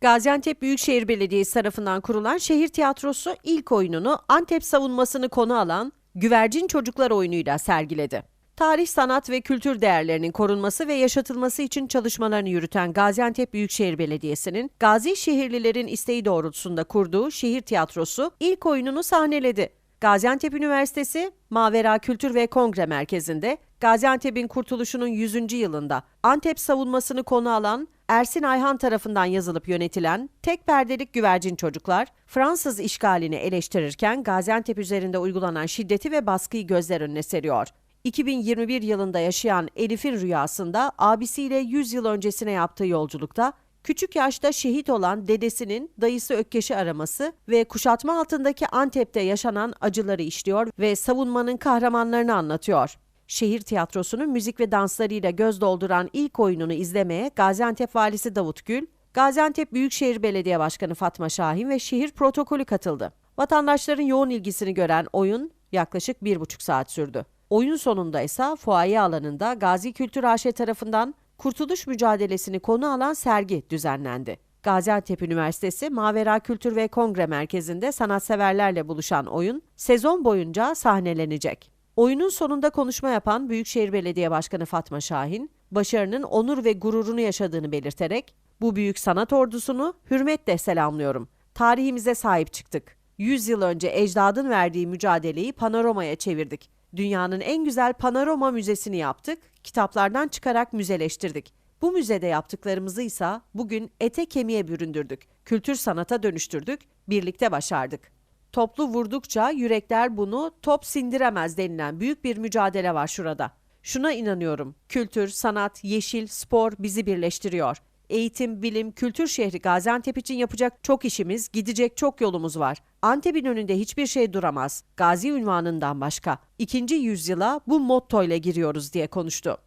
Gaziantep Büyükşehir Belediyesi tarafından kurulan şehir tiyatrosu ilk oyununu Antep savunmasını konu alan Güvercin Çocuklar oyunuyla sergiledi. Tarih, sanat ve kültür değerlerinin korunması ve yaşatılması için çalışmalarını yürüten Gaziantep Büyükşehir Belediyesi'nin Gazi şehirlilerin isteği doğrultusunda kurduğu şehir tiyatrosu ilk oyununu sahneledi. Gaziantep Üniversitesi Mavera Kültür ve Kongre Merkezi'nde Gaziantep'in kurtuluşunun 100. yılında Antep savunmasını konu alan Ersin Ayhan tarafından yazılıp yönetilen Tek Perdelik Güvercin Çocuklar, Fransız işgalini eleştirirken Gaziantep üzerinde uygulanan şiddeti ve baskıyı gözler önüne seriyor. 2021 yılında yaşayan Elif'in rüyasında abisiyle 100 yıl öncesine yaptığı yolculukta küçük yaşta şehit olan dedesinin dayısı Ökkeş'i araması ve kuşatma altındaki Antep'te yaşanan acıları işliyor ve savunmanın kahramanlarını anlatıyor. Şehir tiyatrosunun müzik ve danslarıyla göz dolduran ilk oyununu izlemeye Gaziantep Valisi Davut Gül, Gaziantep Büyükşehir Belediye Başkanı Fatma Şahin ve şehir protokolü katıldı. Vatandaşların yoğun ilgisini gören oyun yaklaşık bir buçuk saat sürdü. Oyun sonunda ise fuaye alanında Gazi Kültür AŞ tarafından Kurtuluş mücadelesini konu alan sergi düzenlendi. Gaziantep Üniversitesi Mavera Kültür ve Kongre Merkezi'nde sanatseverlerle buluşan oyun sezon boyunca sahnelenecek. Oyunun sonunda konuşma yapan Büyükşehir Belediye Başkanı Fatma Şahin, başarının onur ve gururunu yaşadığını belirterek, bu büyük sanat ordusunu hürmetle selamlıyorum. Tarihimize sahip çıktık. 100 yıl önce ecdadın verdiği mücadeleyi panoramaya çevirdik. Dünyanın en güzel panorama müzesini yaptık, kitaplardan çıkarak müzeleştirdik. Bu müzede yaptıklarımızı ise bugün ete kemiğe büründürdük. Kültür sanata dönüştürdük, birlikte başardık. Toplu vurdukça yürekler bunu top sindiremez denilen büyük bir mücadele var şurada. Şuna inanıyorum. Kültür, sanat, yeşil, spor bizi birleştiriyor. Eğitim, bilim, kültür şehri Gaziantep için yapacak çok işimiz, gidecek çok yolumuz var. Antep'in önünde hiçbir şey duramaz. Gazi ünvanından başka. İkinci yüzyıla bu mottoyla giriyoruz diye konuştu.